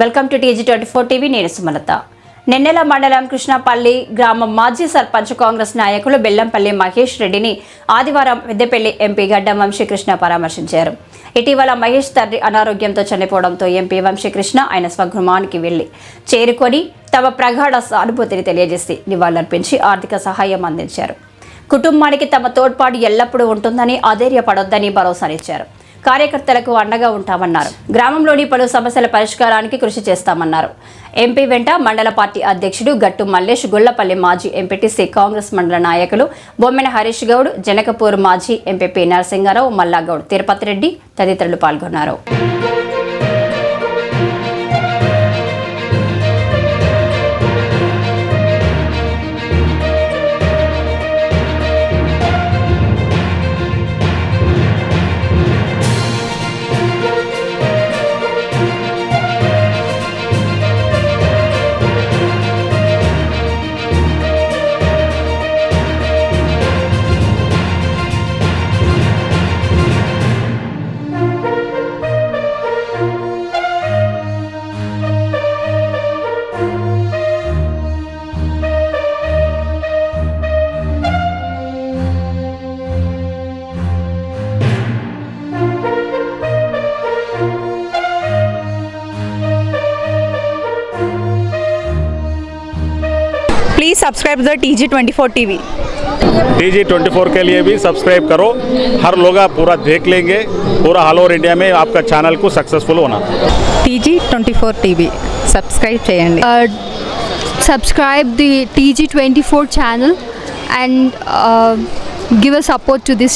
Welcome to TG twenty four TV నేను సుమలత. నిన్నెల మండలం కృష్ణపల్లి గ్రామం మాజీ సర్పంచ్ కాంగ్రెస్ నాయకులు బెల్లంపల్లి మహేష్ రెడ్డిని ఆదివారం పెద్దపల్లి ఎంపీ గడ్డం వంశీకృష్ణ పరామర్శించారు. ఇటీవల మహేష్ తండ్రి అనారోగ్యంతో చనిపోవడంతో ఎంపీ వంశీకృష్ణ ఆయన స్వగృహానికి వెళ్ళి చేరుకొని తమ ప్రగాఢ సానుభూతిని తెలియజేసి నివాళులర్పించి ఆర్థిక సహాయం అందించారు. కుటుంబానికి తమ తోడ్పాటు ఎల్లప్పుడూ ఉంటుందని అధైర్యపడొద్దని భరోసానిచ్చారు. కార్యకర్తలకు అండగా ఉంటామన్నారు. గ్రామంలోని పలు సమస్యల పరిష్కారానికి కృషి చేస్తామన్నారు. ఎంపీ వెంట మండల పార్టీ అధ్యక్షుడు గట్టు మల్లేష్ గుళ్ళపల్లి మాజీ ఎంపీటీసీ కాంగ్రెస్ మండల నాయకులు బొమ్మెన హరీష్ గౌడ్ జనకపూర్ మాజీ ఎంపీపీ నరసింగారావు మల్లాగౌడ్ తిరుపతి రెడ్డి తదితరులు పాల్గొన్నారు. please subscribe the T G twenty four T V T G twenty four के लिए भी सब्सक्राइब करो हर लोग आप पूरा देख लेंगे पूरा ऑल ओवर इंडिया में आपका चैनल को सक्सेसफुल होना T G twenty four TV subscribe చేయండి uh, subscribe the TG24 channel and uh, give a support to this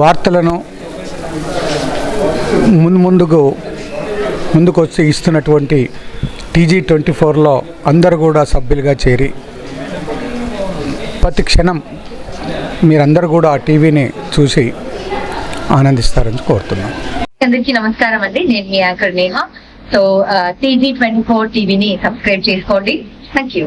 వార్తలను ముందు ముందుకు ముందుకు వచ్చి ఇస్తున్నటువంటి టీజీ ట్వంటీ ఫోర్లో అందరూ కూడా సభ్యులుగా చేరి ప్రతి క్షణం మీరందరూ కూడా ఆ టీవీని చూసి ఆనందిస్తారని కోరుతున్నాను అందరికీ నమస్కారం అండి. నేను మీ anchor Neha. So TG twenty four టీవీని సబ్స్క్రైబ్ చేసుకోండి. Thank you